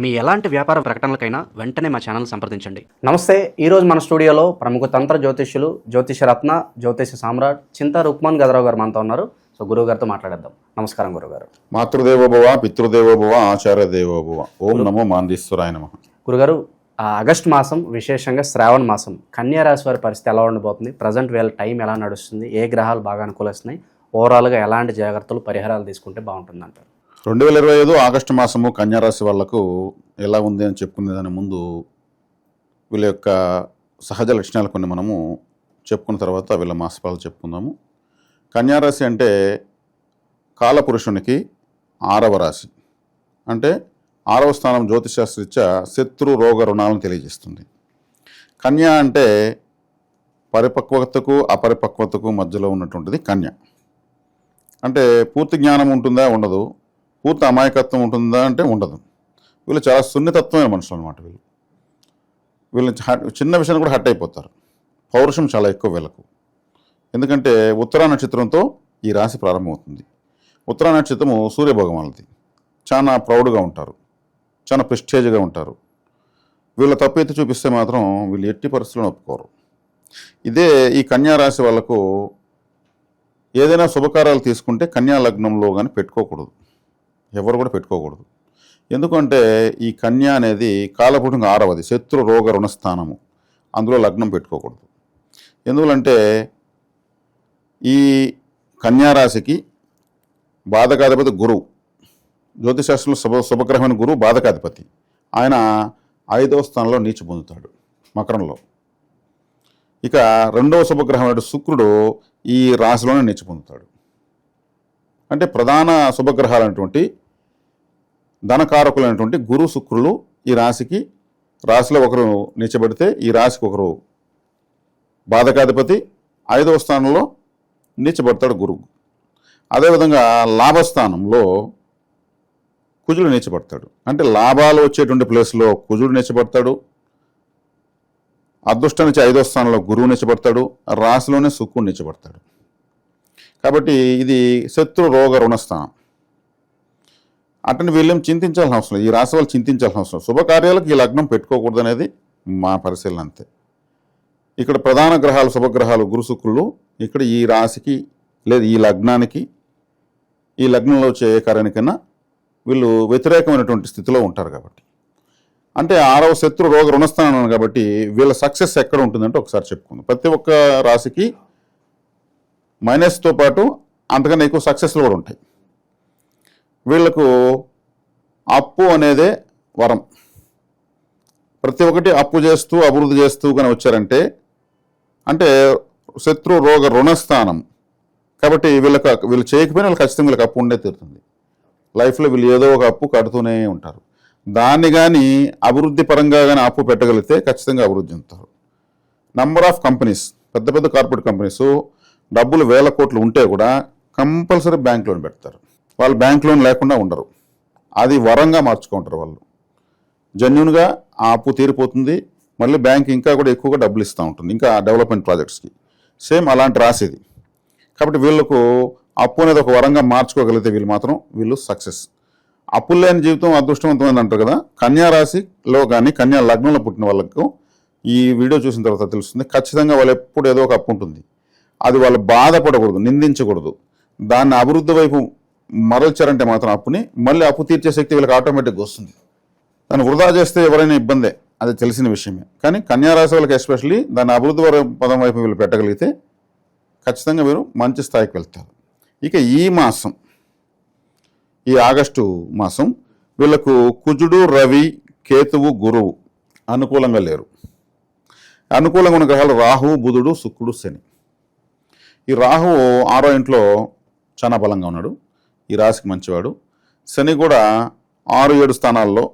మీ ఎలాంటి వ్యాపార ప్రకటనలకైనా వెంటనే మా ఛానల్ సంప్రదించండి. నమస్తే ఈరోజు మన స్టూడియోలో ప్రముఖ తంత్ర జ్యోతిష్యులు జ్యోతిష రత్న జ్యోతిష సామ్రాట్ చింతా రుక్మాన్ గదరావు గారు మనతో ఉన్నారు. సో గురువు గారితో మాట్లాడేద్దాం. నమస్కారం గురుగారు మాతృదేవోభవ పితృదేవోభవ ఆచార్య దేవోభవ ఓం నమో మాందీశ్వరాయ నమ. గురుగారు ఆ ఆగస్ట్ మాసం విశేషంగా శ్రావణ మాసం కన్యా రాశి వారి పరిస్థితి ఎలా ఉండబోతుంది? ప్రజెంట్ వీళ్ళ టైం ఎలా నడుస్తుంది? ఏ గ్రహాలు బాగా అనుకూలిస్తున్నాయి? ఓవరాల్గా ఎలాంటి జాగ్రత్తలు పరిహారాలు తీసుకుంటే బాగుంటుంది అంటారు రెండు వేల ఇరవై ఐదు ఆగస్టు మాసము కన్యారాశి వాళ్ళకు ఎలా ఉంది అని చెప్పుకునే దాని ముందు వీళ్ళ యొక్క సహజ లక్షణాలు కొన్ని మనము చెప్పుకున్న తర్వాత వీళ్ళ మాసఫలాలు చెప్పుకుందాము. కన్యారాశి అంటే కాలపురుషునికి ఆరవ రాశి. అంటే ఆరవ స్థానం జ్యోతిశాస్త్రీత్యా శత్రు రోగ రుణాలను తెలియజేస్తుంది. కన్య అంటే పరిపక్వతకు అపరిపక్వతకు మధ్యలో ఉన్నటువంటిది కన్య. అంటే పూర్తి జ్ఞానం ఉంటుందా? ఉండదు. పూర్తి అమాయకత్వం ఉంటుందా అంటే ఉండదు. వీళ్ళు చాలా సున్నితత్వమైన మనుషులు అనమాట వీళ్ళు. వీళ్ళు హట్- చిన్న విషయాన్ని కూడా హట్ అయిపోతారు. పౌరుషం చాలా ఎక్కువ వీళ్ళకు. ఎందుకంటే ఉత్తరా నక్షత్రంతో ఈ రాశి ప్రారంభమవుతుంది. ఉత్తరా నక్షత్రము సూర్యభగవానులది. చాలా ప్రౌడ్గా ఉంటారు. చాలా ప్రెస్టేజ్గా ఉంటారు. వీళ్ళ తప్పు ఎత్తి చూపిస్తే మాత్రం వీళ్ళు ఎట్టి పరిస్థితులను ఒప్పుకోరు. ఇదే ఈ కన్యా రాశి వాళ్ళకు ఏదైనా శుభకార్యాలు తీసుకుంటే కన్యా లగ్నంలో కానీ పెట్టుకోకూడదు. ఎవరు కూడా పెట్టుకోకూడదు. ఎందుకంటే ఈ కన్య అనేది కాలపుటంగా ఆరవది శత్రు రోగ రుణస్థానము. అందులో లగ్నం పెట్టుకోకూడదు. ఎందువలంటే ఈ కన్యారాశికి బాధకాధిపతి గురువు జ్యోతిశాస్త్రంలో శుభ శుభగ్రహమైన గురువు బాధకాధిపతి. ఆయన ఐదవ స్థానంలో నీచి పొందుతాడు మకరంలో. ఇక రెండవ శుభగ్రహమైన శుక్రుడు ఈ రాశిలోనే నీచి పొందుతాడు. అంటే ప్రధాన శుభగ్రహాలు అనేటువంటి ధనకారకులైనటువంటి గురు శుక్రులు ఈ రాశికి రాశిలో ఒకరు నీచబడితే ఈ రాశికి ఒకరు బాధకాధిపతి ఐదవ స్థానంలో నిచ్చబడతాడు గురువు. అదేవిధంగా లాభస్థానంలో కుజుడు నీచబడతాడు అంటే లాభాలు వచ్చేటువంటి ప్లేస్లో కుజుడు నీచబడతాడు అదృష్టం నుంచి ఐదో స్థానంలో గురువు నిచ్చబడతాడు రాశిలోనే శుక్రుడు నిచ్చబడతాడు కాబట్టి ఇది శత్రు రోగ రుణస్థానం. అటని వీళ్ళేం చింతించాల్సిన అవసరం ఈ రాశి వాళ్ళు చింతించాల్సిన అవసరం శుభకార్యాలకు ఈ లగ్నం పెట్టుకోకూడదు అనేది మా పరిశీలన అంతే. ఇక్కడ ప్రధాన గ్రహాలు శుభగ్రహాలు గురుశుక్రులు ఇక్కడ ఈ రాశికి లేదు ఈ లగ్నానికి ఈ లగ్నంలో వచ్చే ఏ కార్యానికైనా వీళ్ళు వ్యతిరేకమైనటువంటి స్థితిలో ఉంటారు కాబట్టి. అంటే ఆరవ శత్రు రోగ రుణస్థానం కాబట్టి వీళ్ళ సక్సెస్ ఎక్కడ ఉంటుందంటే ఒకసారి చెప్పుకుందాం. ప్రతి ఒక్క రాశికి మైనస్తో పాటు అంతకన్నా ఎక్కువ సక్సెస్లు కూడా ఉంటాయి. వీళ్ళకు అప్పు అనేదే వరం. ప్రతి ఒక్కటి అప్పు చేస్తూ అభివృద్ధి చేస్తూ కానీ వచ్చారంటే అంటే శత్రు రోగ రుణస్థానం. కాబట్టి వీళ్ళకి వీళ్ళు చేయకపోయినా వీళ్ళు ఖచ్చితంగా వీళ్ళకి అప్పు ఉండే తీరుతుంది. లైఫ్లో వీళ్ళు ఏదో ఒక అప్పు కడుతూనే ఉంటారు. దాన్ని కానీ అభివృద్ధి పరంగా కానీ అప్పు పెట్టగలిగితే ఖచ్చితంగా అభివృద్ధి చెందుతారు. నంబర్ ఆఫ్ కంపెనీస్ పెద్ద పెద్ద కార్పొరేట్ కంపెనీస్ డబ్బులు వేల కోట్లు ఉంటే కూడా కంపల్సరీ బ్యాంక్ లోన్ పెడతారు. వాళ్ళు బ్యాంక్ లోన్ లేకుండా ఉండరు. అది వరంగా మార్చుకుంటారు వాళ్ళు. జెన్యున్గా ఆ అప్పు తీరిపోతుంది. మళ్ళీ బ్యాంక్ ఇంకా కూడా ఎక్కువగా డబ్బులు ఇస్తూ ఉంటుంది. ఇంకా డెవలప్మెంట్ ప్రాజెక్ట్స్కి సేమ్ అలాంటి రాసేది కాబట్టి వీళ్ళకు అప్పు అనేది ఒక వరంగా మార్చుకోగలిగితే వీళ్ళు మాత్రం వీళ్ళు సక్సెస్. అప్పులు లేని జీవితం అదృష్టవంతమైంది అంటారు కదా. కన్యా రాశిలో కానీ కన్యా లగ్నంలో పుట్టిన వాళ్ళకు ఈ వీడియో చూసిన తర్వాత తెలుస్తుంది. ఖచ్చితంగా వాళ్ళు ఎప్పుడు ఏదో ఒక అప్పు ఉంటుంది. అది వాళ్ళు బాధపడకూడదు నిందించకూడదు. దాన్ని అభివృద్ధి వైపు మరల్చారంటే మాత్రం అప్పుని మళ్ళీ అప్పు తీర్చే శక్తి వీళ్ళకి ఆటోమేటిక్గా వస్తుంది. దాన్ని వృధా చేస్తే ఎవరైనా ఇబ్బందే అది తెలిసిన విషయమే. కానీ కన్యారాశి వాళ్ళకి ఎస్పెషల్లీ దాన్ని అభివృద్ధి పదం వైపు వీళ్ళు పెట్టగలిగితే ఖచ్చితంగా మీరు మంచి స్థాయికి వెళ్తారు. ఇక ఈ మాసం ఈ ఆగస్టు మాసం వీళ్ళకు కుజుడు రవి కేతువు గురువు అనుకూలంగా లేరు. అనుకూలంగా ఉన్న గ్రహాలు రాహువు బుధుడు శుక్రుడు శని. ఈ రాహువు ఆరో ఇంట్లో చాలా బలంగా ఉన్నాడు. ఈ రాశికి మంచివాడు. శని కూడా ఆరు ఏడు స్థానాల్లో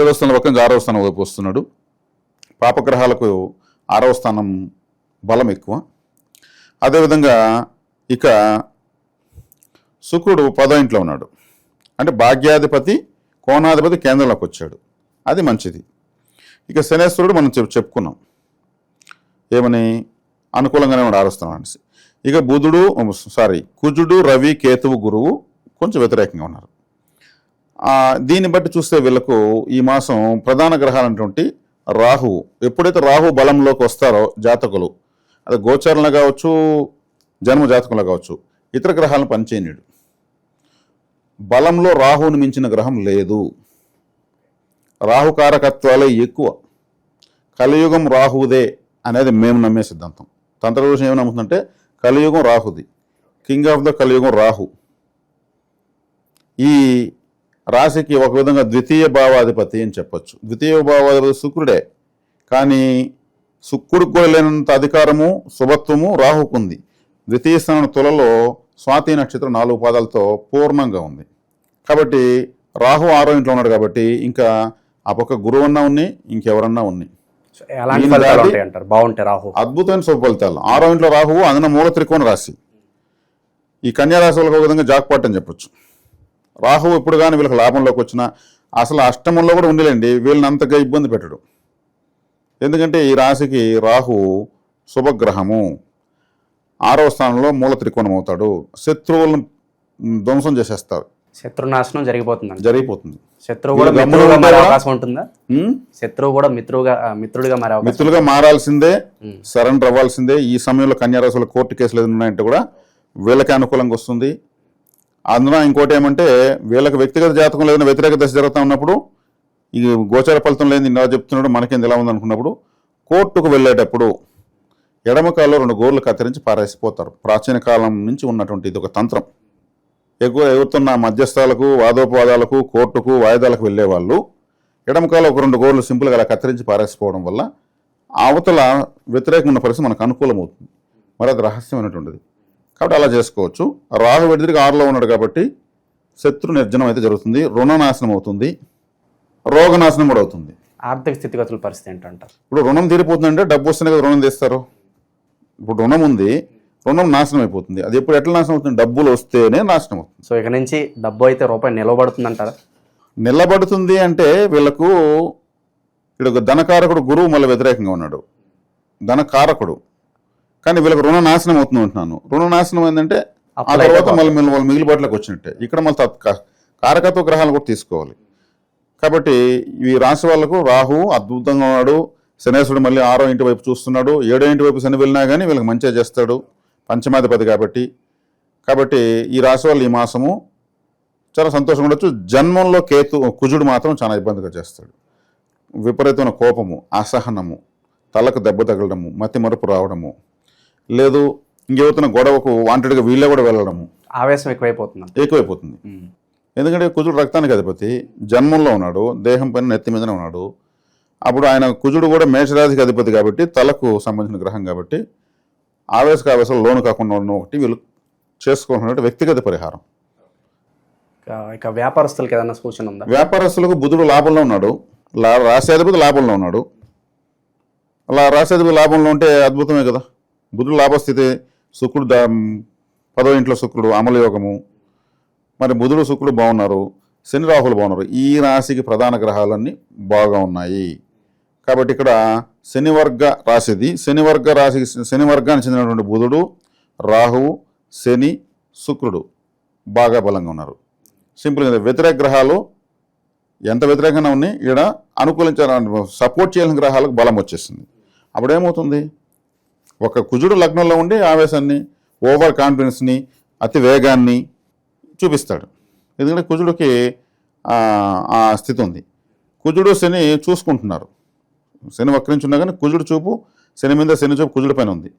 ఏడో స్థానం పక్కన ఆరవ స్థానం వైపు వస్తున్నాడు. పాపగ్రహాలకు ఆరవ స్థానం బలం ఎక్కువ. అదేవిధంగా ఇక శుక్రుడు పదో ఇంట్లో ఉన్నాడు. అంటే భాగ్యాధిపతి కోణాధిపతి కేంద్రంలోకి వచ్చాడు. అది మంచిది. ఇక శనేశ్వరుడు మనం చెప్పుకున్నాం. ఏమని? అనుకూలంగానే ఉన్నాడు స్థానం అనేసి. ఇక బుధుడు సారీ కుజుడు రవి కేతువు గురువు కొంచెం వ్యతిరేకంగా ఉన్నారు. దీన్ని బట్టి చూస్తే వీళ్ళకు ఈ మాసం ప్రధాన గ్రహాలైనటువంటి రాహు ఎప్పుడైతే రాహు బలంలోకి వస్తారో జాతకులు అది గోచరంలో కావచ్చు జన్మ జాతకంలో కావచ్చు ఇతర గ్రహాలను పనిచేయనీడు బలంలో రాహువుని మించిన గ్రహం లేదు. రాహు కారకత్వాలే ఎక్కువ. కలియుగం రాహుదే అనేది మేము నమ్మే సిద్ధాంతం. తంత్రదోషం ఏమి నమ్ముతుందంటే కలియుగం రాహుది. కింగ్ ఆఫ్ ద కలియుగం రాహు. ఈ రాశికి ఒక విధంగా ద్వితీయ భావాధిపతి అని చెప్పొచ్చు. ద్వితీయ భావాధిపతి శుక్రుడే. కానీ శుక్రుడికి కూడా లేనంత అధికారము శుభత్వము రాహుకుంది. ద్వితీయ స్థానం తులలో స్వాతి నక్షత్రం నాలుగు పాదాలతో పూర్ణంగా ఉంది. కాబట్టి రాహు ఆరో ఇంట్లో ఉన్నాడు కాబట్టి ఇంకా ఆ పక్క గురువు అన్నా ఉన్నాయి ఇంకెవరన్నా ఉన్నాయి ఎలాంటి ఫలితాలు బాగుంటాయి రాహు. అద్భుతమైన శుభ ఫలితాలు ఆరో ఇంట్లో రాహువు అందున మూల త్రికోణ రాశి. ఈ కన్యా రాశి వాళ్ళకి ఒక విధంగా జాక్పాట్ అని చెప్పొచ్చు. రాహువు ఇప్పుడు కానీ వీళ్ళకి లాభంలోకి వచ్చినా అసలు అష్టమంలో కూడా ఉండలేండి. వీళ్ళని అంతగా ఇబ్బంది పెట్టడు. ఎందుకంటే ఈ రాశికి రాహు శుభగ్రహము. ఆరవ స్థానంలో మూల త్రికోణం అవుతాడు. శత్రువులను ధ్వంసం చేసేస్తారు శత్రునాశనం జరిగిపోతుంది జరిగిపోతుంది. శత్రువు కూడా మిత్రుడుగా మారే? అవకాశం ఉంటుందా? శత్రువు కూడా మిత్రుగా మిత్రుడిగా మారే అవకాశం మిత్రులుగా మారాల్సిందే సరెండర్ అవ్వాల్సిందే. ఈ సమయంలో కన్యారాశుల కోర్టు కేసులు ఏదైనా ఉన్నాయంటే కూడా వీళ్ళకి అనుకూలంగా వస్తుంది. అందున ఇంకోటి ఏమంటే వీళ్ళకి వ్యక్తిగత జాతకం ఏదైనా వ్యతిరేక దశ జరుగుతూ ఉన్నప్పుడు ఈ గోచార ఫలితం లేని ఇలా చెప్తున్నాడు మనకేంది ఎలా ఉంది అనుకున్నప్పుడు కోర్టుకు వెళ్ళేటప్పుడు ఎడమ కాల్లో రెండు గోర్లు కత్తిరించి పారేసిపోతారు. ప్రాచీన కాలం నుంచి ఉన్నటువంటి ఇది ఒక తంత్రం. ఎక్కువ ఎగురుతున్న మధ్యస్థాలకు వాదోపవాదాలకు కోర్టుకు వాయిదాలకు వెళ్ళే వాళ్ళు ఎడమకాల ఒక రెండు గోర్లు సింపుల్గా అలా కత్తిరించి పారేసిపోవడం వల్ల అవతల వ్యతిరేకంగా ఉన్న పరిస్థితి మనకు అనుకూలమవుతుంది. మరి అది రహస్యమైనటువంటిది కాబట్టి అలా చేసుకోవచ్చు. రాహు విడిదిరిగి ఆరులో ఉన్నాడు కాబట్టి శత్రు నిర్జనం అయితే జరుగుతుంది. రుణనాశనం అవుతుంది. రోగనాశనం కూడా అవుతుంది. ఆర్థిక స్థితిగతుల పరిస్థితి ఏంటంటారు? ఇప్పుడు రుణం తీరిపోతుందంటే డబ్బు వస్తేనే కదా రుణం తీస్తారు. ఇప్పుడు రుణం ఉంది. రుణం నాశనం అయిపోతుంది. అది ఎప్పుడు ఎట్లా నాశనం అవుతుంది? డబ్బులు వస్తేనే నాశనం అవుతుంది. సో ఇక నుంచి డబ్బు అయితే రూపాయి నిలవబడుతుంది అంటారా నిలబడుతుంది అంటే వీళ్ళకు ఇక్కడ ఒక ధనకారకుడు గురువు మళ్ళీ వ్యతిరేకంగా ఉన్నాడు. ధనకారకుడు. కానీ వీళ్ళకి రుణ నాశనం అవుతుంది అంటున్నాను. రుణ నాశనం ఏంటంటే ఆ తర్వాత. మళ్ళీ వాళ్ళు మిగిలిబాట్లోకి వచ్చినట్టే. ఇక్కడ మళ్ళీ తత్- కారకత్వ గ్రహాలు కూడా తీసుకోవాలి. కాబట్టి ఈ రాశి వాళ్ళకు రాహు అద్భుతంగా ఉన్నాడు. శనేశ్వరుడు మళ్ళీ ఆరో ఇంటి వైపు చూస్తున్నాడు. ఏడో ఇంటి వైపు శని వెళ్ళినా కానీ వీళ్ళకి మంచిగా చేస్తాడు. పంచమాధిపతి కాబట్టి. కాబట్టి ఈ రాశి వాళ్ళు ఈ మాసము చాలా సంతోషంగా ఉండొచ్చు. జన్మంలో కేతు కుజుడు మాత్రం చాలా ఇబ్బందిగా చేస్తాడు. విపరీతమైన కోపము అసహనము తలకు దెబ్బ తగలడము మతి మరుపు రావడము లేదు ఇంకెవరితో గొడవకు వాంటెడ్గా వీళ్ళే కూడా వెళ్ళడము ఆవేశం ఎక్కువైపోతుంది. ఎక్కువైపోతుంది. ఎందుకంటే కుజుడు రక్తానికి అధిపతి జన్మంలో ఉన్నాడు దేహం పైన నెత్తి మీదనే ఉన్నాడు. అప్పుడు ఆయన కుజుడు కూడా మేషరాశికి అధిపతి కాబట్టి తలకు సంబంధించిన గ్రహం కాబట్టి ఆవేశక ఆవేశాలు లోను కాకుండా ఉండడం ఒకటి వీళ్ళు చేసుకోవాల్సిన వ్యక్తిగత పరిహారం. ఇక- వ్యాపారస్తులకి ఏదైనా సూచన ఉందా? వ్యాపారస్తులకు బుధుడు లాభంలో ఉన్నాడు. లా రాశాధిపతి లాభంలో ఉన్నాడు. అలా రాశాధిపతి లాభంలో ఉంటే అద్భుతమే కదా. బుధుడు లాభస్థితి శుక్రుడు దా పదో ఇంట్లో శుక్రుడు అమల యోగము మరి బుధుడు శుక్రుడు బాగున్నారు శని రాహులు బాగున్నారు. ఈ రాశికి ప్రధాన గ్రహాలన్నీ బాగా ఉన్నాయి. కాబట్టి ఇక్కడ శనివర్గ రాశిది. శనివర్గ రాశికి శనివర్గానికి చెందినటువంటి బుధుడు రాహువు శని శుక్రుడు బాగా బలంగా ఉన్నారు. సింపుల్గా వ్యతిరేక గ్రహాలు ఎంత వ్యతిరేకంగా ఉన్నాయి? ఈడ అనుకూలించాలని సపోర్ట్ చేయాలని గ్రహాలకు బలం వచ్చేసింది. అప్పుడు ఏమవుతుంది? ఒక కుజుడు లగ్నంలో ఉండి ఆవేశాన్ని ఓవర్ కాన్ఫిడెన్స్ని అతి వేగాన్ని చూపిస్తాడు. ఎందుకంటే కుజుడికి ఆ స్థితి ఉంది. కుజుడు శని చూసుకుంటున్నారు. శని వక్రించున్నా కానీ కుజుడు చూపు శని మీద శని చూపు కుజుడి పైన ఉంది.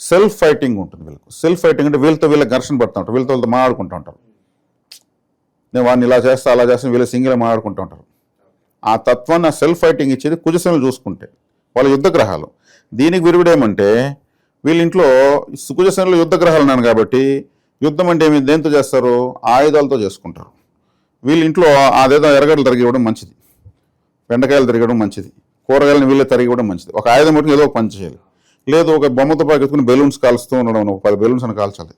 సెల్ఫ్ ఫైటింగ్ ఉంటుంది వీళ్ళకు. సెల్ఫ్ ఫైటింగ్ అంటే వీళ్ళతో వీళ్ళ ఘర్షణ పడుతూ ఉంటారు. వీళ్ళతో వీళ్ళతో మాట్లాడుకుంటూ ఉంటారు. నేను వాడిని ఇలా చేస్తా అలా చేస్తా వీళ్ళ సింగిల్ మాట్లాడుకుంటూ ఉంటారు. ఆ తత్వాన్ని ఆ సెల్ఫ్ ఫైటింగ్ ఇచ్చేది కుజశనులు చూసుకుంటే వాళ్ళ యుద్ధ గ్రహాలు. దీనికి విరుగుడేమంటే వీళ్ళ ఇంట్లో కుజశనులు యుద్ధ గ్రహాలు ఉన్నాను కాబట్టి యుద్ధం అంటే ఏమి? దేంతో చేస్తారు? ఆయుధాలతో చేసుకుంటారు. వీళ్ళ ఇంట్లో అదేదో ఎరగడలు తరిగి ఇవ్వడం మంచిది. బెండకాయలు తిరగడం మంచిది. కూరగాయలను వీళ్ళే తరిగి కూడా మంచిది. ఒక ఆయుధం పట్టుకుని ఏదో ఒక పని చేయాలి. లేదు ఒక బొమ్మతో పాకెత్తుకుని బెలూన్స్ కాల్స్తూ ఉండడం ఒక పది బెలూన్స్ అని కాల్చాలి.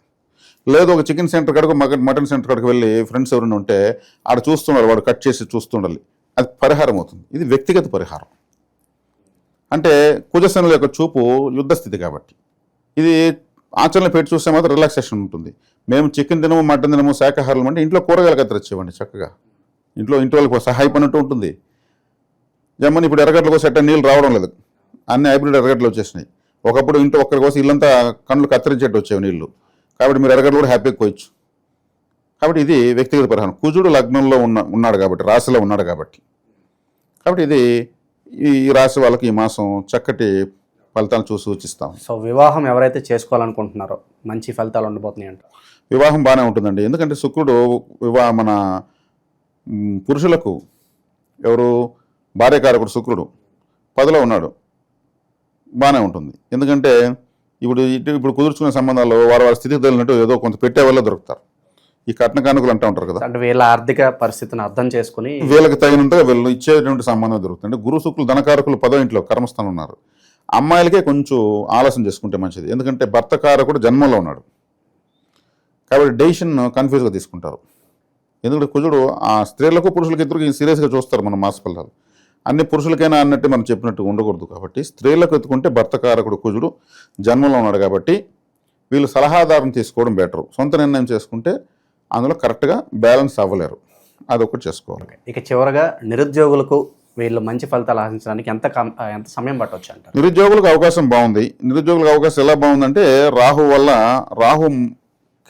లేదు ఒక చికెన్ సెంటర్ కాడకు మటన్ సెంటర్ కాడకు వెళ్ళి ఫ్రెండ్స్ ఎవరైనా ఉంటే ఆడ చూస్తున్నారు వాడు కట్ చేసి చూస్తుండాలి. అది పరిహారం అవుతుంది. ఇది వ్యక్తిగత పరిహారం. అంటే కుజసేనుల యొక్క చూపు యుద్ధ స్థితి కాబట్టి. ఇది ఆచరణ పెట్టి చూస్తే మాత్రం రిలాక్సేషన్ ఉంటుంది. మేము చికెన్ తినము మటన్ తినము శాకాహారం అంటే ఇంట్లో కూరగాయలు కత్తిరచ్చేవండి చక్కగా. ఇంట్లో ఇంటి వాళ్ళకి సహాయపడినట్టు ఉంటుంది. జమ్మని ఇప్పుడు ఎర్రగడ్డలకు సెట్ నీళ్ళు రావడం లేదు. అన్ని హైబ్రిడ్ ఎర్రగడ్డలు వచ్చేసినాయి. ఒకప్పుడు ఇంట్లో ఒక్కరి కోసం ఇల్లంతా కళ్ళు కత్తిరించేట్టు వచ్చేవి నీళ్ళు. కాబట్టి మీరు ఎర్రగడ్డలు కూడా హ్యాపీగా కోయచ్చు. కాబట్టి ఇది వ్యక్తిగత పరిహారం. కుజుడు లగ్నంలో ఉన్న ఉన్నాడు కాబట్టి రాశిలో ఉన్నాడు కాబట్టి. కాబట్టి ఇది ఈ రాశి వాళ్ళకి ఈ మాసం చక్కటి ఫలితాలు చూసి సూచిస్తాం. సో వివాహం ఎవరైతే చేసుకోవాలనుకుంటున్నారో మంచి ఫలితాలు ఉండబోతున్నాయి అంట వివాహం బాగానే ఉంటుందండి. ఎందుకంటే శుక్రుడు వివాహ మన పురుషులకు ఎవరు భార్యకారకుడు శుక్రుడు పదిలో ఉన్నాడు. బాగానే ఉంటుంది. ఎందుకంటే ఇప్పుడు ఇటు ఇప్పుడు కుదుర్చుకునే సంబంధాల్లో వారి వారి స్థితికి తగిలినట్టు ఏదో కొంత పెట్టే వల్ల దొరుకుతారు. ఈ కట్న కానుకలు అంటూ ఉంటారు కదా. అంటే వీళ్ళ ఆర్థిక పరిస్థితిని అర్థం చేసుకుని వీళ్ళకి తగినంతగా వీళ్ళు ఇచ్చేటువంటి సంబంధం దొరుకుతుంది. అంటే గురు శుక్రులు ధనకారకులు పదో ఇంట్లో కర్మస్థానం ఉన్నారు. అమ్మాయిలకే కొంచెం ఆలస్యం చేసుకుంటే మంచిది. ఎందుకంటే భర్త కారకుడు జన్మంలో ఉన్నాడు. కాబట్టి డెసిషన్ కన్ఫ్యూజ్గా తీసుకుంటారు. ఎందుకంటే కుజుడు ఆ స్త్రీలకు పురుషులకు ఇద్దరికి సీరియస్గా చూస్తారు మన మాస ఫలితాలు అన్ని పురుషులకైనా అన్నట్టు మనం చెప్పినట్టు ఉండకూడదు కాబట్టి స్త్రీలకు ఎత్తుకుంటే భర్త కారకుడు కుజుడు జన్మంలో ఉన్నాడు కాబట్టి వీళ్ళు సలహాదారుని తీసుకోవడం బెటరు. సొంత నిర్ణయం చేసుకుంటే అందులో కరెక్ట్గా బ్యాలెన్స్ అవ్వలేరు. అదొకటి చేసుకోవాలి. ఇక చివరగా నిరుద్యోగులకు వీళ్ళు మంచి ఫలితాలు ఆశించడానికి ఎంత కం- ఎంత సమయం పట్టవచ్చు అంటారు? నిరుద్యోగులకు అవకాశం బాగుంది. నిరుద్యోగులకు అవకాశం ఎలా బాగుందంటే రాహు వల్ల రాహు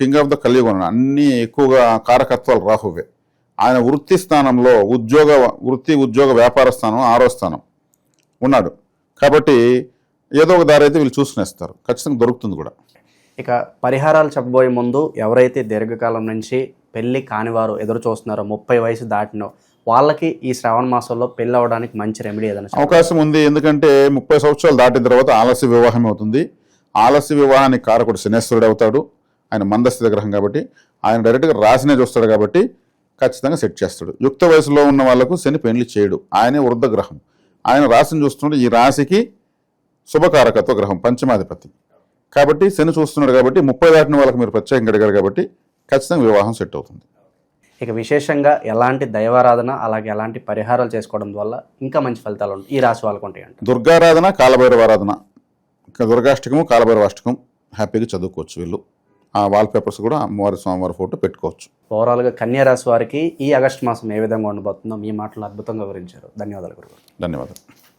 కింగ్ ఆఫ్ ద కలియుగం అన్ని ఎక్కువగా కారకత్వాలు రాహువే. ఆయన వృత్తి స్థానంలో ఉద్యోగ వృత్తి ఉద్యోగ వ్యాపార స్థానం ఆరో స్థానం ఉన్నాడు. కాబట్టి ఏదో ఒక దారి అయితే వీళ్ళు చూసుకునేస్తారు ఖచ్చితంగా దొరుకుతుంది కూడా. ఇక పరిహారాలు చెప్పబోయే ముందు ఎవరైతే దీర్ఘకాలం నుంచి పెళ్ళి కానివారు ఎదురు చూస్తున్నారో ముప్పై వయసు దాటినో వాళ్ళకి ఈ శ్రావణ మాసంలో పెళ్ళి అవ్వడానికి మంచి రెమెడీ ఏదైనా. అవకాశం ఉంది. ఎందుకంటే ముప్పై సంవత్సరాలు దాటిన తర్వాత ఆలస్య వివాహం అవుతుంది. ఆలస్య వివాహానికి కారకుడు శనేశ్వరుడు అవుతాడు. ఆయన మందస్థిత గ్రహం కాబట్టి ఆయన డైరెక్ట్గా రాశినే చూస్తాడు కాబట్టి ఖచ్చితంగా సెట్ చేస్తాడు. యుక్త వయసులో ఉన్న వాళ్ళకు శని పెళ్ళి చేయడు. ఆయనే వృద్ధ గ్రహం. ఆయన రాశిని చూస్తుంటే ఈ రాశికి శుభకారకత్వ గ్రహం పంచమాధిపతి. కాబట్టి శని చూస్తున్నాడు కాబట్టి ముప్పై దాటిన వాళ్ళకి మీరు ప్రత్యేకంగా అడిగారు కాబట్టి ఖచ్చితంగా వివాహం సెట్ అవుతుంది. ఇక విశేషంగా ఎలాంటి దైవారాధన అలాగే ఎలాంటి పరిహారాలు చేసుకోవడం వల్ల ఇంకా మంచి ఫలితాలు ఉంటాయి. ఈ రాశి వాళ్ళకు ఉంటాయి అంట దుర్గారాధన కాలభైరవారాధన. ఇంకా దుర్గాష్టకము కాలభైరవాష్టకం హ్యాపీగా చదువుకోవచ్చు వీళ్ళు. ఆ వాల్ పేపర్స్ కూడా అమ్మవారి స్వామివారి ఫోటో పెట్టుకోవచ్చు. ఓవరాల్గా కన్యా రాశి వారికి ఈ ఆగస్టు మాసం ఏ విధంగా ఉండబోతుందో మీ మాటలు అద్భుతంగా వివరించారు. ధన్యవాదాలు గురుగారు. ధన్యవాదాలు.